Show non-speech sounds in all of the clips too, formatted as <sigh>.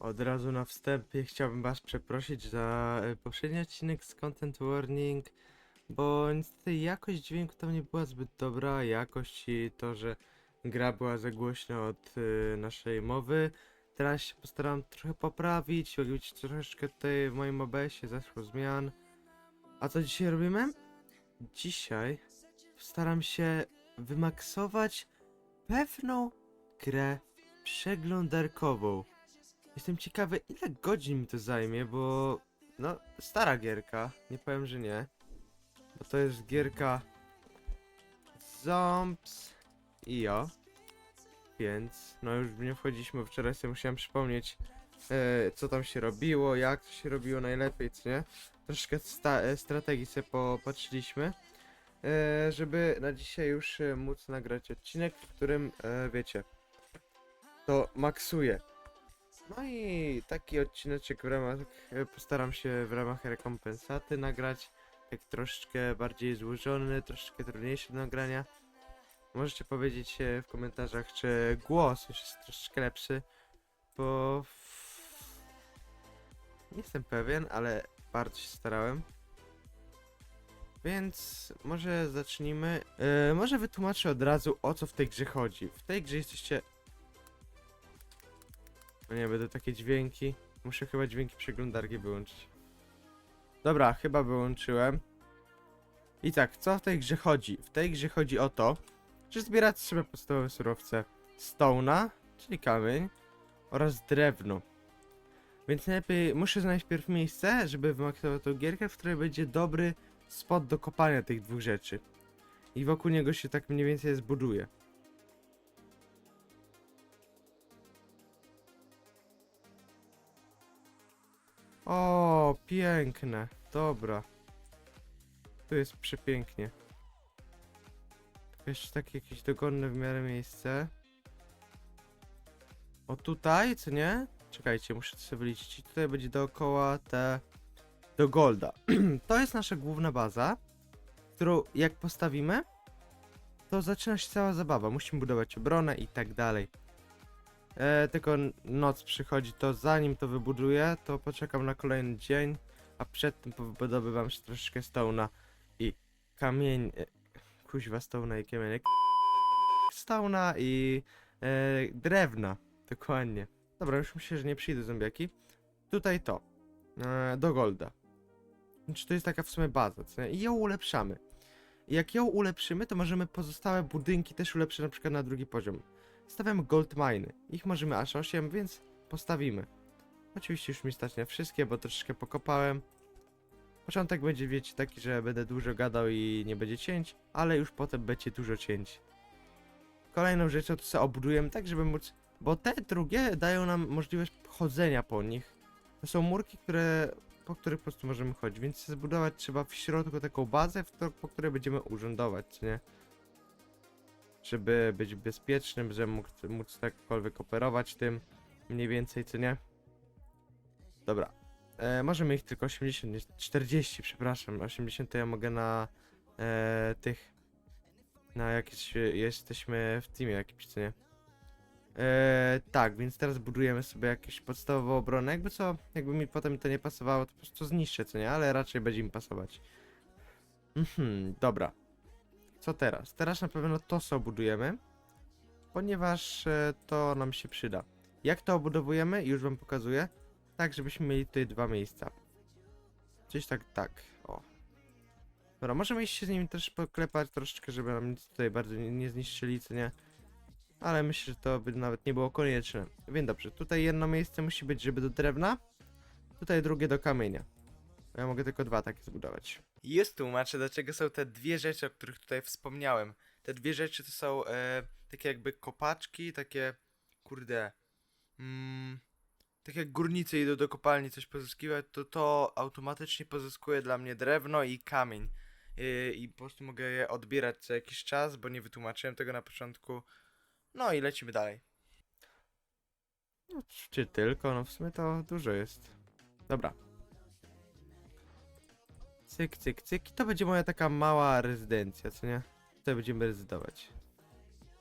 Od razu na wstępie chciałbym was przeprosić za e, poprzedni odcinek z Content Warning, bo niestety jakość dźwięku tam nie była zbyt dobra, jakość i to, że gra była za głośna od e, naszej mowy. Teraz się postaram trochę poprawić, widzicie troszeczkę tutaj w moim OBS-ie zaszło zmian. A co dzisiaj robimy? Dzisiaj staram się wymaksować pewną grę przeglądarkową. Jestem ciekawy, ile godzin mi to zajmie, bo no, stara gierka, nie powiem, że nie. Bo to jest gierka Zomps i o. Więc, no już nie wchodziliśmy, wczoraj sobie musiałem przypomnieć, e, co tam się robiło, jak to się robiło najlepiej, co nie? Troszkę e, strategii sobie popatrzyliśmy, e, żeby na dzisiaj już móc nagrać odcinek, w którym, wiecie, to maksuję. No i taki odcineczek w ramach, e, postaram się w ramach rekompensaty nagrać, tak troszeczkę bardziej złożony, troszeczkę trudniejszy do nagrania. Możecie powiedzieć e, w komentarzach, czy głos już jest troszeczkę lepszy, bo nie jestem pewien, ale bardzo się starałem. Więc może zacznijmy. E, może wytłumaczę od razu o co w tej grze chodzi. W tej grze jesteście no nie, będą takie dźwięki. Muszę chyba dźwięki przeglądarki wyłączyć. Dobra, chyba wyłączyłem. I tak, co w tej grze chodzi? W tej grze chodzi o to, że zbierać trzeba podstawowe surowce stone'a, czyli kamień, oraz drewno. Więc najlepiej muszę znaleźć pierw miejsce, żeby wymaksować tą gierkę, w której będzie dobry spot do kopania tych dwóch rzeczy. I wokół niego się tak mniej więcej zbuduje. O, piękne. Dobra. Tu jest przepięknie. Jeszcze takie jakieś dogodne w miarę miejsce. O tutaj, co nie? Czekajcie, muszę to sobie wyliczyć. I tutaj będzie dookoła te... Do Golda. <clears throat> to jest nasza główna baza, którą jak postawimy, to zaczyna się cała zabawa. Musimy budować obronę i tak dalej. E, tylko noc przychodzi, to zanim to wybuduję, to poczekam na kolejny dzień, a przed tym powybudowywam się troszeczkę stołna i kamień... E, kuźwa stołna i kamienie. Stołna i e, drewna, dokładnie. Dobra, już myślę, że nie przyjdą zombiaki. Tutaj to, e, do golda. Znaczy to jest taka w sumie baza, co nie? I ją ulepszamy. I jak ją ulepszymy, to możemy pozostałe budynki też ulepszyć na przykład na drugi poziom. Stawiamy gold miny. Ich możemy aż 8, więc postawimy. Oczywiście już mi stać na wszystkie, bo troszeczkę pokopałem. Początek będzie, wiecie, taki, że będę dużo gadał i nie będzie cięć, ale już potem będzie dużo cięć. Kolejną rzeczą to sobie obudujemy tak, żeby móc... Bo te drugie dają nam możliwość chodzenia po nich. To są murki, które... po których po prostu możemy chodzić, więc zbudować trzeba w środku taką bazę, w to, po której będziemy urządować, czy nie? Żeby być bezpiecznym, żeby móc, móc takkolwiek operować tym, mniej więcej, co nie? Dobra. E, możemy ich tylko 80, nie, 40, przepraszam. 80 to ja mogę na e, tych, na jakieś, jesteśmy w teamie jakimś, co nie? E, tak, więc teraz budujemy sobie jakieś podstawową obronę, jakby co, jakby mi potem to nie pasowało, to po prostu zniszczę, co nie? Ale raczej będzie mi pasować. Mhm, dobra. Co teraz? Teraz na pewno to co budujemy, ponieważ e, to nam się przyda. Jak to obudowujemy? Już wam pokazuję. Tak, żebyśmy mieli tutaj dwa miejsca. Gdzieś tak, tak. O. Dobra, możemy iść się z nimi też poklepać troszeczkę, żeby nam nic tutaj bardzo nie, nie zniszczyli, co nie? Ale myślę, że to by nawet nie było konieczne. Więc dobrze, tutaj jedno miejsce musi być, żeby do drewna. Tutaj drugie do kamienia. Ja mogę tylko dwa takie zbudować. Jest tłumaczę, dlaczego są te dwie rzeczy, o których tutaj wspomniałem. Te dwie rzeczy to są e, takie jakby kopaczki, takie kurde. Mm, tak jak górnicy idą do kopalni coś pozyskiwać, to to automatycznie pozyskuje dla mnie drewno i kamień. I, I po prostu mogę je odbierać co jakiś czas, bo nie wytłumaczyłem tego na początku. No i lecimy dalej. No, czy tylko? No w sumie to dużo jest. Dobra. Cyk, cyk, cyk. I to będzie moja taka mała rezydencja, co nie? Tutaj będziemy rezydować.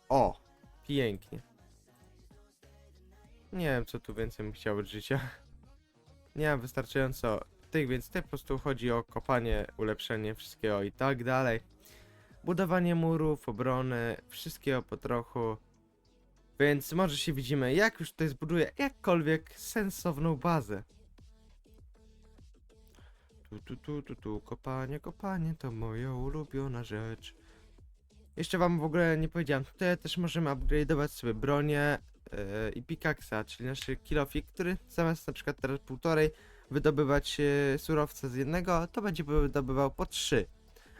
O! Pięknie. Nie wiem, co tu więcej bym chciał od życia. Nie mam wystarczająco tych, więc tutaj po prostu chodzi o kopanie, ulepszenie wszystkiego i tak dalej. Budowanie murów, obrony, wszystkiego po trochu. Więc może się widzimy, jak już tutaj zbuduję jakkolwiek sensowną bazę. Tu, tu, tu, tu, tu, kopanie, kopanie to moja ulubiona rzecz. Jeszcze wam w ogóle nie powiedziałem, tutaj też możemy upgrade'ować sobie bronię yy, i pikaksa, czyli nasz kilofik, który zamiast na przykład teraz półtorej wydobywać e, surowce z jednego, to będzie wydobywał po trzy.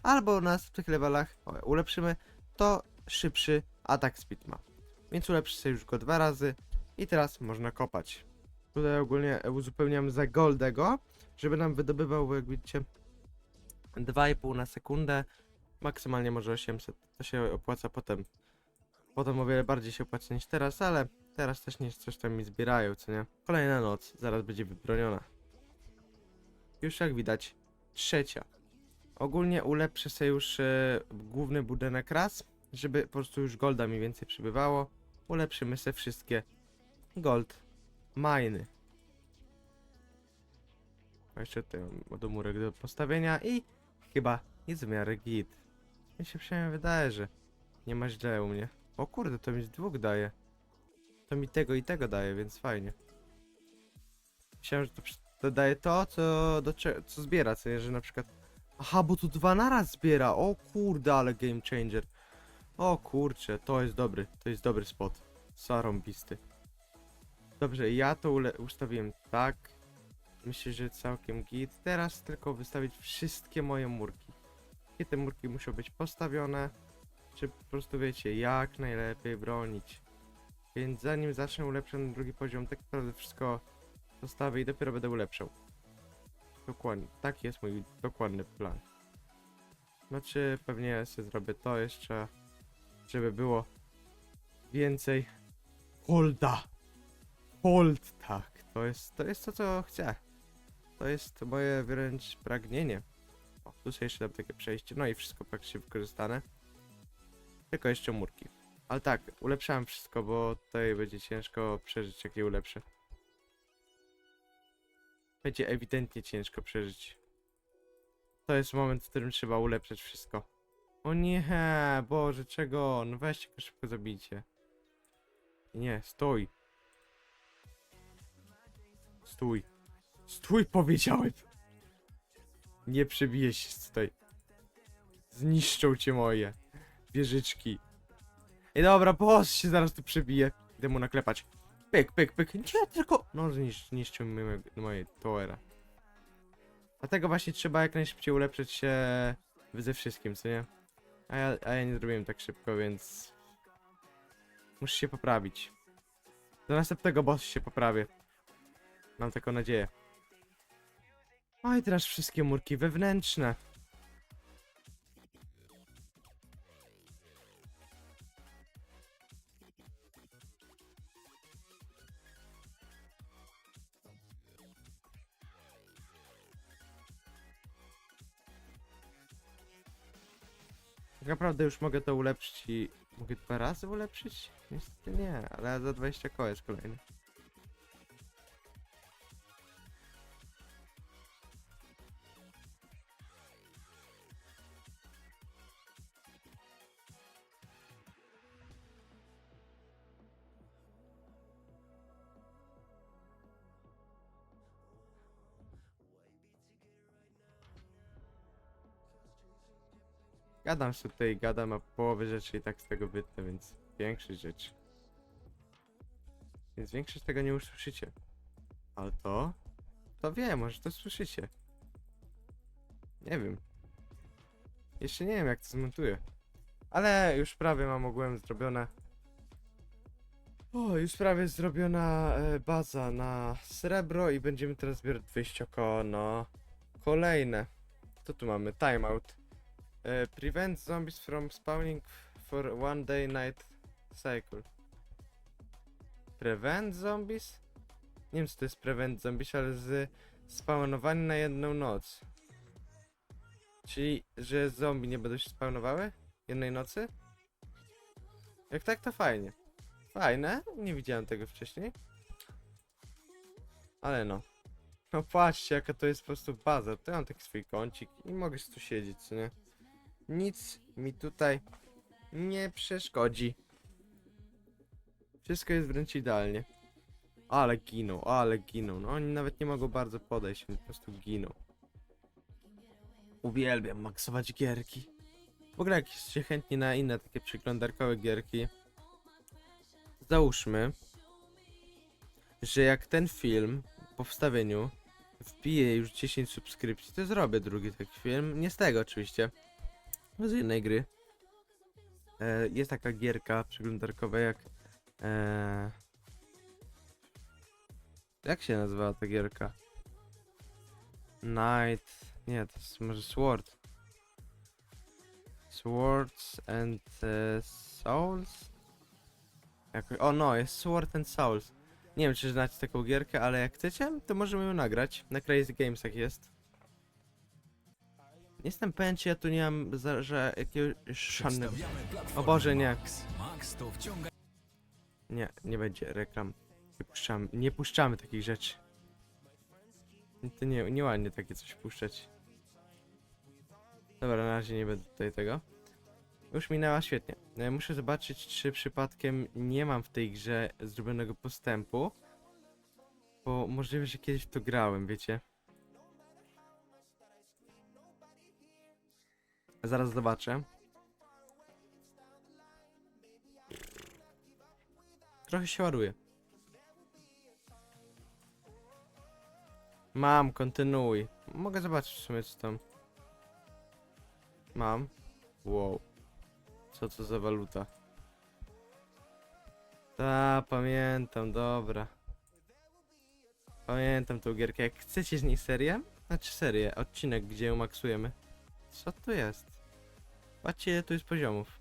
Albo na następnych levelach o, ulepszymy, to szybszy atak speed ma. Więc ulepszy sobie już go dwa razy i teraz można kopać. Tutaj ogólnie uzupełniam za goldego, żeby nam wydobywał, jak widzicie, 2,5 na sekundę, maksymalnie może 800. To się opłaca potem. Potem o wiele bardziej się opłaca niż teraz, ale teraz też nie coś tam mi zbierają, co nie? Kolejna noc, zaraz będzie wybroniona. Już jak widać, trzecia. Ogólnie ulepszę sobie już e, główny budynek raz, żeby po prostu już golda mi więcej przybywało. Ulepszymy sobie wszystkie gold miny. Jeszcze tutaj mam do postawienia i chyba jest w miarę git. Mi się przynajmniej wydaje, że nie ma źle u mnie. O kurde, to mi z dwóch daje. To mi tego i tego daje, więc fajnie. Myślałem, że to, to daje to, co, do, co zbiera, co że na przykład... Aha, bo tu dwa naraz zbiera, o kurde, ale game changer. O kurcze, to jest dobry, to jest dobry spot. Sarąbisty. Dobrze, ja to ustawiłem tak. Myślę, że całkiem git. Teraz tylko wystawić wszystkie moje murki. I te murki muszą być postawione, czy po prostu wiecie, jak najlepiej bronić. Więc zanim zacznę ulepszać na drugi poziom, tak naprawdę wszystko postawię i dopiero będę ulepszał. Dokładnie, taki jest mój dokładny plan. Znaczy, pewnie sobie zrobię to jeszcze, żeby było więcej holda. Hold, tak, to jest, to jest to, co chcę. To jest moje wręcz pragnienie. O, tu sobie jeszcze dam takie przejście, no i wszystko praktycznie wykorzystane. Tylko jeszcze murki. Ale tak, ulepszałem wszystko, bo tutaj będzie ciężko przeżyć, jak je ulepszę. Będzie ewidentnie ciężko przeżyć. To jest moment, w którym trzeba ulepszać wszystko. O nie, Boże, czego? No weźcie go szybko zabijcie. Nie, stój. Stój. Stój, powiedziałem. Nie przebijesz się tutaj. Zniszczą cię moje wieżyczki. Ej, dobra, boss się zaraz tu przebije. Idę mu naklepać. Pyk, pyk, pyk. Nie, tylko... No, zniszcz, zniszczył mi moje, moje toera. Dlatego właśnie trzeba jak najszybciej ulepszyć się ze wszystkim, co nie? A ja, a ja nie zrobiłem tak szybko, więc... Muszę się poprawić. Do następnego bossa się poprawię. Mam taką nadzieję. No i teraz wszystkie murki wewnętrzne. Tak naprawdę już mogę to ulepszyć i... Mogę dwa razy ulepszyć? Niestety nie, ale za 20 koła jest kolejny. Gadam tutaj, gadam, a połowę rzeczy i tak z tego wytnę, więc większość rzeczy. Więc większość tego nie usłyszycie. Ale to? To wiem, może to słyszycie. Nie wiem. Jeszcze nie wiem jak to zmontuję. Ale już prawie mam ogółem zrobione. O, już prawie zrobiona e, baza na srebro i będziemy teraz zbierać 200 koło na kolejne. Co tu mamy? Timeout. E, prevent zombies from spawning for one day night cycle. Prevent zombies? Nie wiem co to jest prevent zombies, ale z spawnowanie na jedną noc. Czyli, że zombie nie będą się spawnowały? Jednej nocy? Jak tak, to fajnie. Fajne, nie widziałem tego wcześniej. Ale no. No patrzcie, jaka to jest po prostu baza. To ja mam taki swój kącik i mogę tu siedzieć, nie? Nic mi tutaj nie przeszkodzi. Wszystko jest wręcz idealnie. Ale giną, ale giną. No oni nawet nie mogą bardzo podejść, po prostu giną. Uwielbiam maksować gierki. W ogóle jak jesteście chętni na inne takie przeglądarkowe gierki, załóżmy, że jak ten film po wstawieniu wbije już 10 subskrypcji, to zrobię drugi taki film. Nie z tego oczywiście, z innej gry. E, jest taka gierka przeglądarkowa jak... E, jak się nazywa ta gierka? Night... Nie, to jest może Sword. Swords and e, Souls? O no, jest Sword and Souls. Nie wiem, czy znacie taką gierkę, ale jak chcecie, to możemy ją nagrać. Na Crazy Gamesach jest. Nie jestem pewien, czy ja tu nie mam za, że jakiegoś szannego... O Boże, nie. Max. Max to wciąga Nie, nie będzie reklam. Nie puszczamy, nie puszczamy takich rzeczy. To nie, nieładnie takie coś puszczać. Dobra, na razie nie będę tutaj tego. Już minęła świetnie. E, Muszę zobaczyć, czy przypadkiem nie mam w tej grze zrobionego postępu. Bo możliwe, że kiedyś w to grałem, wiecie. Zaraz zobaczę. Trochę się ładuje. Mam, kontynuuj. Mogę zobaczyć w sumie co tam. Mam. Wow. Co to za waluta? Ta, pamiętam, dobra. Pamiętam tą gierkę. Jak chcecie z niej serię? Znaczy serię, odcinek, gdzie ją maksujemy. Co to jest? Patrzcie, tu jest poziomów.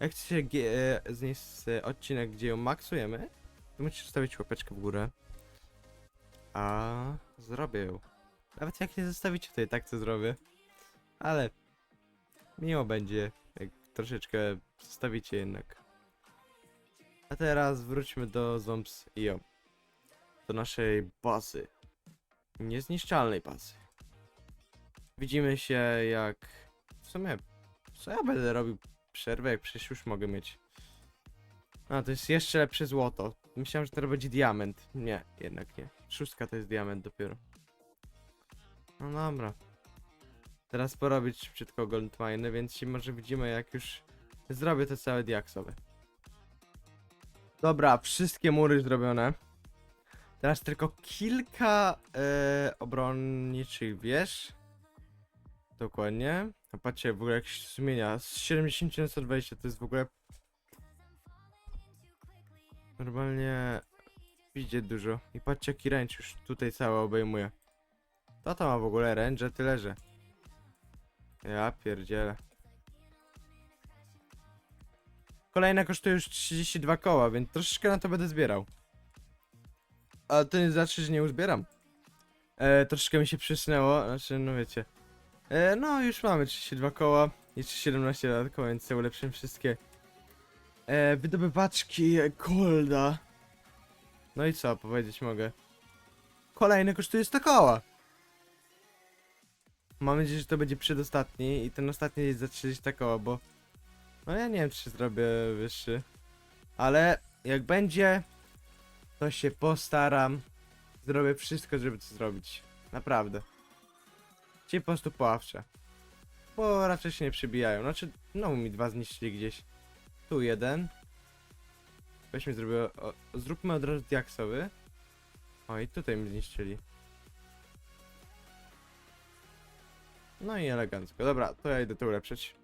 Jak chcecie e, z niej s- e, odcinek, gdzie ją maksujemy, to musicie zostawić łapeczkę w górę. A zrobię ją. Nawet jak nie zostawicie, to i tak to zrobię. Ale miło będzie, jak troszeczkę zostawicie jednak. A teraz wróćmy do Zombs IO. Do naszej bazy. Niezniszczalnej bazy. Widzimy się jak... W sumie... Co ja będę robił przerwę, jak przecież już mogę mieć. A, to jest jeszcze lepsze złoto. Myślałem, że to będzie diament. Nie, jednak nie. Szóstka to jest diament dopiero. No dobra. Teraz porobić szybciutko goldmine, więc się może widzimy jak już zrobię te całe diaksowe. Dobra, wszystkie mury zrobione. Teraz tylko kilka e, obronniczych wież. Dokładnie. A patrzcie, w ogóle jak się zmienia. Z 70 na 120 to jest w ogóle... Normalnie... Widzicie dużo. I patrzcie jaki range już tutaj cały obejmuje. To ma w ogóle range, tyle że. Ja pierdzielę. Kolejna kosztuje już 32 koła, więc troszeczkę na to będę zbierał. A to nie znaczy, że nie uzbieram. E, troszeczkę mi się przysnęło, znaczy, no wiecie. E, no, już mamy 32 koła. Jeszcze 17 dodatkowo, więc ulepszymy wszystkie. E, wydobywaczki Golda. No i co powiedzieć mogę? Kolejny kosztuje 100 koła. Mam nadzieję, że to będzie przedostatni i ten ostatni jest za 30 koła, bo... No ja nie wiem, czy zrobię wyższy. Ale jak będzie, to się postaram. Zrobię wszystko, żeby to zrobić. Naprawdę. Ci po prostu poławcze. Bo raczej się nie przybijają. Znaczy, no mi dwa zniszczyli gdzieś. Tu jeden. Weźmy zrobię. O, zróbmy od razu diaksowy. O i tutaj mi zniszczyli. No i elegancko. Dobra, to ja idę to ulepszyć.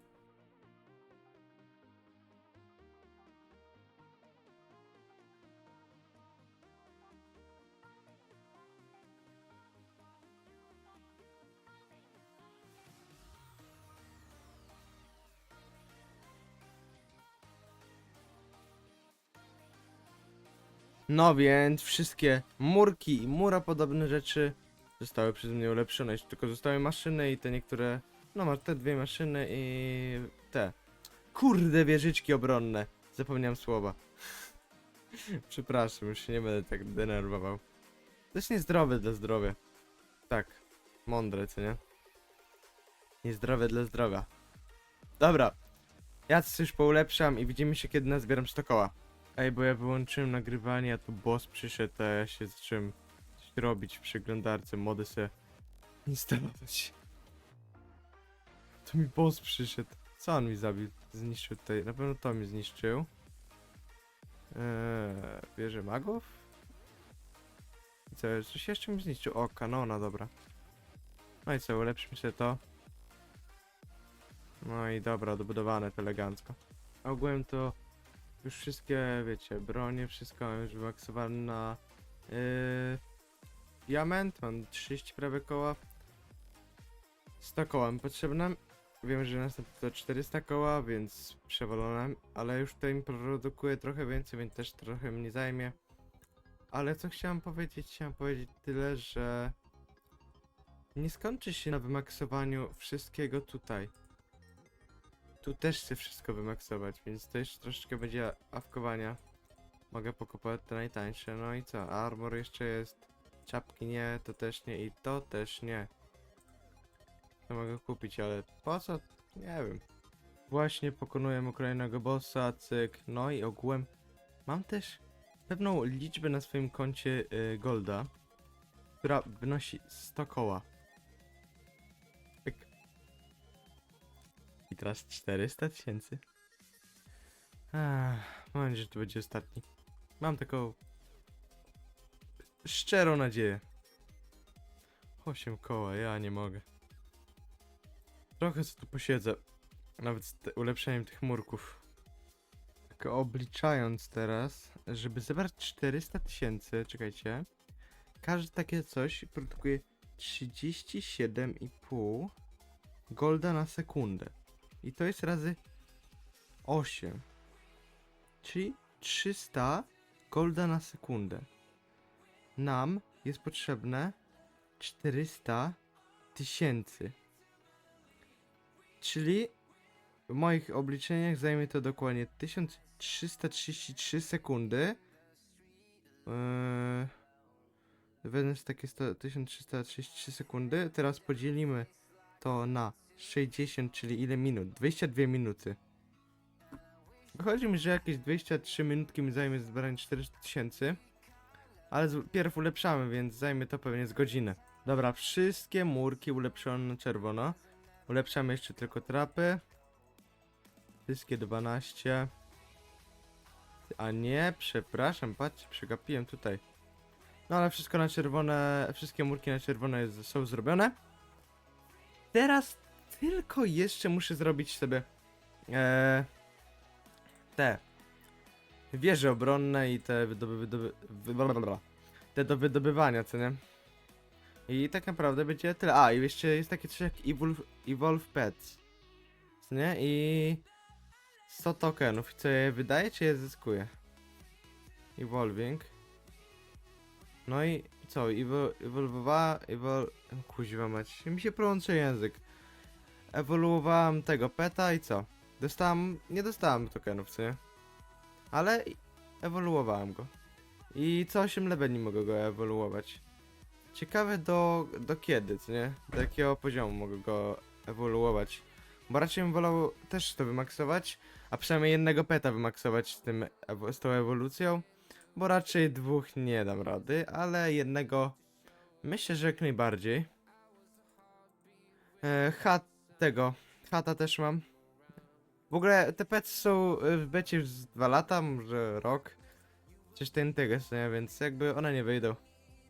No więc wszystkie murki i mura podobne rzeczy zostały przez mnie ulepszone. Jeszcze tylko zostały maszyny i te niektóre. No masz te dwie maszyny i te. Kurde wieżyczki obronne. Zapomniałem słowa. <laughs> Przepraszam, już się nie będę tak denerwował. To jest niezdrowe dla zdrowia. Tak, mądre, co nie? Niezdrowe dla zdrowia. Dobra, ja coś już poulepszam i widzimy się, kiedy nazbieram 100 koła. Ej, bo ja wyłączyłem nagrywanie, a tu boss przyszedł, a ja się zacząłem coś robić w przeglądarce, mody sobie instalować. To mi boss przyszedł. Co on mi zabił? Zniszczył tutaj. Na pewno to mi zniszczył. Eee, magów? Co, coś jeszcze mi zniszczył? O, kanona, dobra. No i co, ulepszymy sobie to. No i dobra, dobudowane to elegancko. Ogółem to już wszystkie, wiecie, bronie, wszystko mam już wymaksowane na yy, diament, mam 30 prawie koła. 100 koła mi potrzebne. Wiem, że następne to 400 koła, więc przewalone, ale już tutaj mi produkuję trochę więcej, więc też trochę mnie zajmie. Ale co chciałem powiedzieć? Chciałem powiedzieć tyle, że nie skończy się na wymaksowaniu wszystkiego tutaj. Tu też chcę wszystko wymaksować, więc to jeszcze troszeczkę będzie awkowania. Mogę pokupować te najtańsze, no i co? Armor jeszcze jest. Czapki nie, to też nie i to też nie. To mogę kupić, ale po co? Nie wiem. Właśnie pokonuję kolejnego bossa, cyk. No i ogółem mam też pewną liczbę na swoim koncie y, Golda, która wynosi 100 koła. Teraz 400 tysięcy. Mam nadzieję, że to będzie ostatni. Mam taką szczerą nadzieję. 8 koła, ja nie mogę. Trochę co tu posiedzę. Nawet z te- ulepszeniem tych murków. Tak obliczając teraz, żeby zebrać 400 tysięcy, czekajcie. Każde takie coś produkuje 37,5 golda na sekundę. I to jest razy 8. Czyli 300 golda na sekundę. Nam jest potrzebne 400 tysięcy. Czyli w moich obliczeniach zajmie to dokładnie 1333 sekundy. Eee, Wezmę takie 100 1333 sekundy. Teraz podzielimy to na 60, czyli ile minut? 22 minuty. Chodzi mi, że jakieś 23 minutki mi zajmie zbieranie 400 tysięcy. Ale z- pierw ulepszamy, więc zajmie to pewnie z godzinę. Dobra, wszystkie murki ulepszone na czerwono. Ulepszamy jeszcze tylko trapy. Wszystkie 12. A nie, przepraszam, patrzcie, przegapiłem tutaj. No ale wszystko na czerwone, wszystkie murki na czerwone jest, są zrobione. Teraz tylko jeszcze muszę zrobić sobie e, te wieże obronne i te te do wydobywania, co nie? I tak naprawdę będzie tyle. A, i jeszcze jest takie coś jak Evolve, Evolve Pets. Co nie? I 100 tokenów. Co je wydaje, czy je zyskuje? Evolving. No i co? Evo, ewoluowała... Evol... Kuźwa. Mi się prączy język. Ewoluowałam tego peta i co? Dostałam... Nie dostałam tokenów, co nie? Ale ewoluowałem go. I co 8 leveli mogę go ewoluować. Ciekawe do, do kiedy, co nie? Do jakiego poziomu mogę go ewoluować. Bo raczej bym wolał też to wymaksować, a przynajmniej jednego peta wymaksować z, tym, z tą ewolucją. Bo raczej dwóch nie dam rady, ale jednego myślę, że jak najbardziej. E, chat tego, chata też mam. W ogóle te pety są e, w becie już dwa lata, może rok. Coś ten tego, nie? Więc jakby one nie wyjdą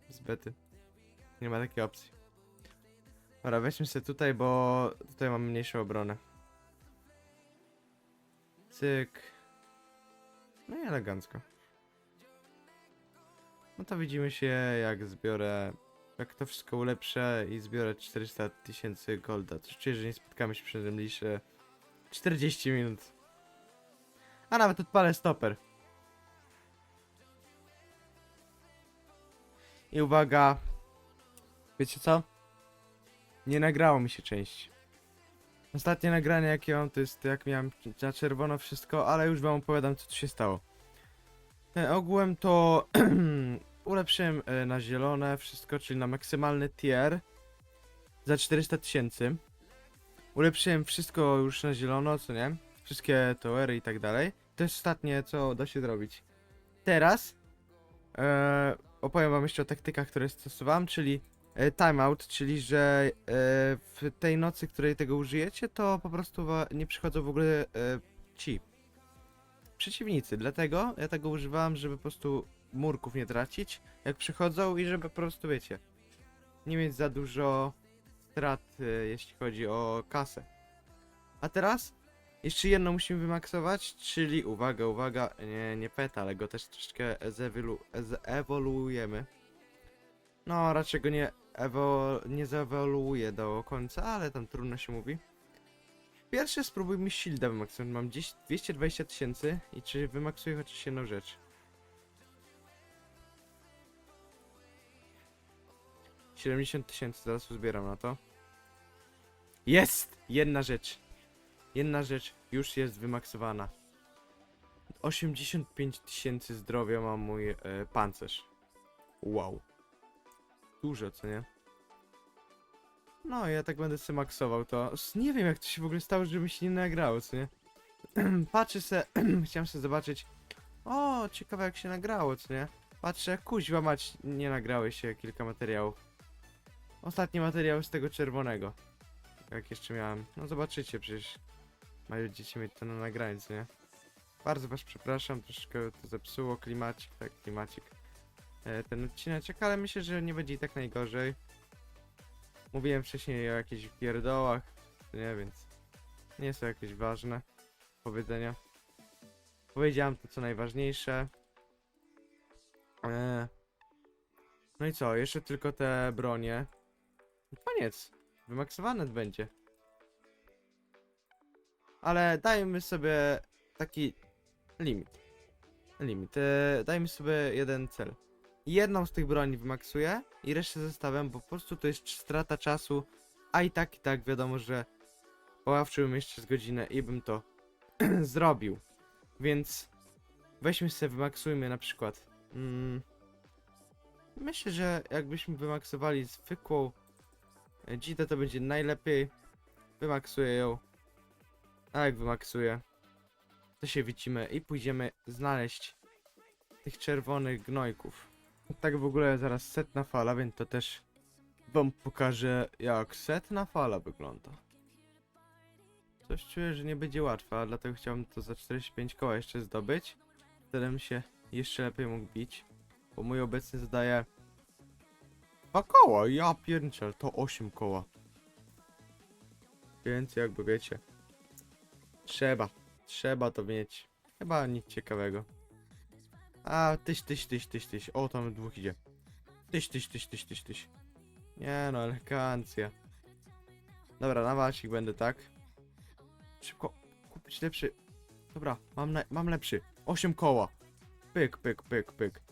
z bety. Nie ma takiej opcji. Dobra, weźmy sobie tutaj, bo tutaj mam mniejszą obronę. Cyk. No i elegancko. No to widzimy się, jak zbiorę. Jak to wszystko ulepszę i zbiorę 400 tysięcy golda. To czuję, że nie spotkamy się przez najbliższe 40 minut. A nawet odpalę stoper. I uwaga. Wiecie co? Nie nagrało mi się część. Ostatnie nagranie jakie mam to jest jak miałem na czerwono wszystko, ale już wam opowiadam co tu się stało. E, ogółem to <clears throat> ulepszyłem e, na zielone wszystko, czyli na maksymalny tier za 400 tysięcy. Ulepszyłem wszystko już na zielono, co nie? Wszystkie towery i tak dalej. To jest ostatnie, co da się zrobić. Teraz e, opowiem wam jeszcze o taktykach, które stosowałem, czyli e, timeout, czyli że e, w tej nocy, której tego użyjecie, to po prostu nie przychodzą w ogóle e, ci przeciwnicy. Dlatego ja tego używałem, żeby po prostu murków nie tracić, jak przychodzą i żeby po prostu, wiecie, nie mieć za dużo strat, e, jeśli chodzi o kasę. A teraz jeszcze jedno musimy wymaksować, czyli uwaga, uwaga, nie, nie peta, ale go też troszeczkę zewilu- zeewoluujemy. No, raczej go nie, ewo, nie zeewoluuje do końca, ale tam trudno się mówi. Pierwsze spróbujmy shielda wymaksować. Mam dziś 220 tysięcy i czy wymaksuję chociaż jedną rzecz. 70 tysięcy, zaraz uzbieram na to. Jest! Jedna rzecz. Jedna rzecz już jest wymaksowana. 85 tysięcy zdrowia ma mój e, pancerz. Wow. Dużo, co nie? No, ja tak będę sobie maksował to. Nie wiem, jak to się w ogóle stało, żeby się nie nagrało, co nie? <clears throat> Patrzę se, <clears throat> chciałem sobie zobaczyć. O, ciekawe jak się nagrało, co nie? Patrzę, kuźwa mać, nie nagrały się kilka materiałów. Ostatni materiał z tego czerwonego. Jak jeszcze miałem. No zobaczycie, przecież mają dzieci mieć to na nagraniu, nie? Bardzo was przepraszam, troszeczkę to zepsuło klimacik, tak, klimacik. E, ten odcineczek, ale myślę, że nie będzie i tak najgorzej. Mówiłem wcześniej o jakichś pierdołach, nie, więc nie są jakieś ważne powiedzenia. Powiedziałem to co najważniejsze. E, no i co, jeszcze tylko te bronie. Koniec. Wymaksowane będzie. Ale dajmy sobie taki limit. Limit. E, dajmy sobie jeden cel. Jedną z tych broni wymaksuję i resztę zostawiam, bo po prostu to jest strata czasu, a i tak i tak wiadomo, że poławczyłbym jeszcze z godzinę i bym to <clears throat> zrobił. Więc weźmy sobie, wymaksujmy na przykład. Mm, myślę, że jakbyśmy wymaksowali zwykłą Gita to będzie najlepiej. Wymaksuję ją. A jak wymaksuję, to się wicimy i pójdziemy znaleźć tych czerwonych gnojków. Tak w ogóle zaraz setna fala, więc to też wam pokażę jak setna fala wygląda. Coś czuję, że nie będzie łatwa, dlatego chciałbym to za 45 koła jeszcze zdobyć. Wtedy bym się jeszcze lepiej mógł bić. Bo mój obecny zadaje Dwa koła, ja pierniczę, to 8 koła. Więc jakby wiecie, trzeba, trzeba to mieć. Chyba nic ciekawego. A, tyś, tyś, tyś, tyś, tyś. O, tam dwóch idzie. Tyś, tyś, tyś, tyś, tyś, tyś. Nie no, elegancja. Dobra, na wasik będę, tak? Szybko, kupić lepszy. Dobra, mam, mam lepszy. 8 koła. Pyk, pyk, pyk, pyk.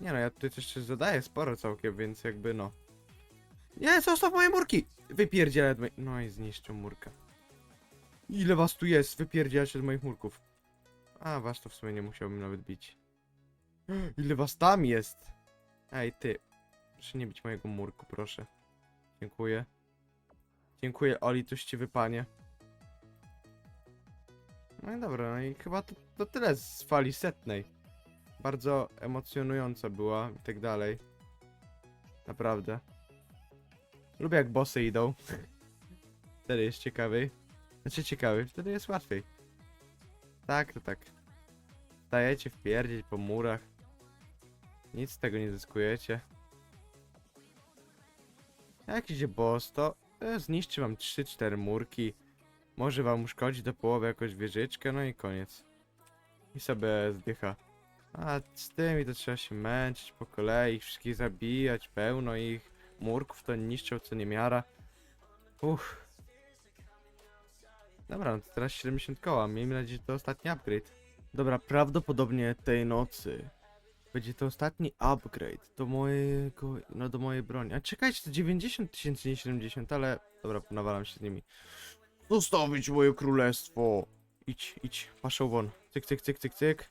Nie no, ja tutaj też jeszcze zadaję sporo całkiem, więc jakby no. Nie, zostaw moje murki! Wypierdzielę od. No i zniszczył murkę. Ile was tu jest? Wypierdzielać od moich murków. A, was to w sumie nie musiałbym nawet bić. <gasps> Ile was tam jest? Ej, ty. Proszę nie bić mojego murku, proszę. Dziękuję. Dziękuję, Oli, tuściwy panie. No i dobra, no i chyba to, to tyle z fali setnej bardzo emocjonująca była i tak dalej. Naprawdę. Lubię jak bossy idą. <laughs> Wtedy jest ciekawy. Znaczy ciekawy, wtedy jest łatwiej. Tak, to tak. Stajecie wpierdzieć po murach. Nic z tego nie zyskujecie. Jak idzie boss, to zniszczy wam 3-4 murki. Może wam uszkodzi do połowy jakąś wieżyczkę, no i koniec. I sobie zdycha. A z tymi to trzeba się męczyć po kolei, ich wszystkich zabijać, pełno ich. Murków to niszczą co niemiara. Uff. Dobra, no to teraz 70 koła. Miejmy nadzieję, że to ostatni upgrade. Dobra, prawdopodobnie tej nocy będzie to ostatni upgrade do mojego, no do mojej broni. A czekajcie, to 90 tysięcy, nie 70, ale dobra, nawalam się z nimi. Zostawić moje królestwo! Idź, idź, paszą won. Cyk, cyk, cyk, cyk, cyk.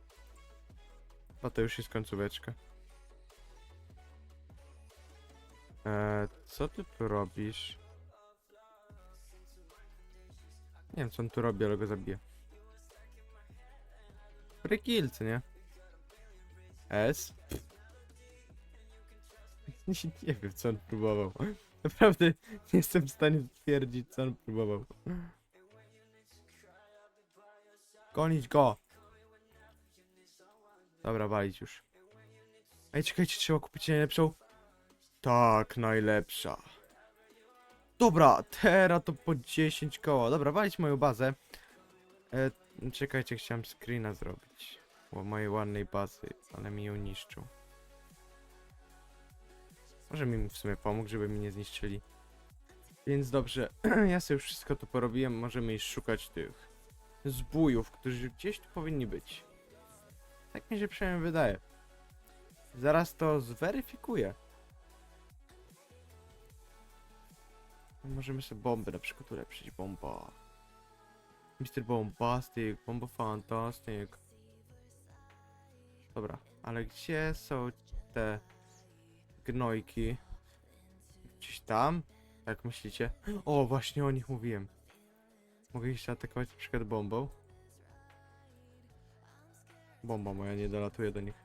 Chyba to już jest końcóweczka. Eee, co ty tu robisz? Nie wiem co on tu robi, ale go zabiję. Free kill, co nie? S? <laughs> nie wiem co on próbował. Naprawdę nie jestem w stanie stwierdzić co on próbował. Gonić go! Dobra, walić już. Ej, czekajcie, trzeba kupić najlepszą. Tak, najlepsza. Dobra, teraz to po 10 koła. Dobra, walić moją bazę. E, czekajcie, chciałem screena zrobić. O mojej ładnej bazy, ale mi ją niszczą. Może mi w sumie pomógł, żeby mi nie zniszczyli. Więc dobrze, <clears throat> ja sobie już wszystko tu porobiłem. Możemy iść szukać tych zbójów, którzy gdzieś tu powinni być. Tak mi się przynajmniej wydaje. Zaraz to zweryfikuję. Możemy sobie bomby na przykład ulepszyć. Bomba. Mr. Bombastic, Bomba Fantastic. Dobra, ale gdzie są te gnojki? Gdzieś tam? Jak myślicie? O, właśnie o nich mówiłem. Mogę ich atakować na przykład bombą. Bomba moja nie dolatuje do nich.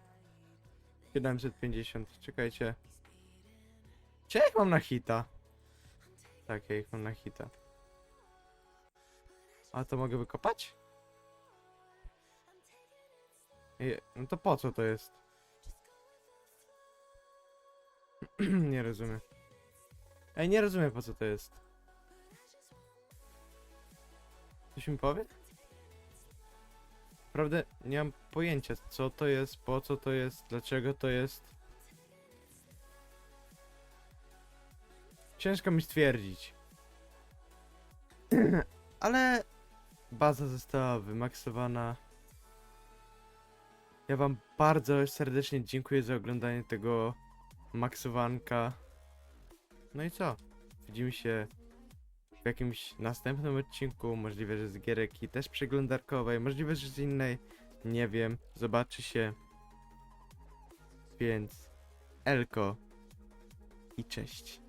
750, czekajcie. Czy mam na hita? Tak, ja ich mam na hita. A to mogę wykopać? No to po co to jest? <clears throat> nie rozumiem. Ej, nie rozumiem po co to jest. Ktoś mi powie? Naprawdę nie mam pojęcia co to jest, po co to jest, dlaczego to jest. Ciężko mi stwierdzić. <clears throat> Ale baza została wymaksowana. Ja wam bardzo serdecznie dziękuję za oglądanie tego maksowanka. No i co? Widzimy się w jakimś następnym odcinku, możliwe, że z giereki też przeglądarkowej, możliwe, że z innej, nie wiem, zobaczy się. Więc Elko i cześć.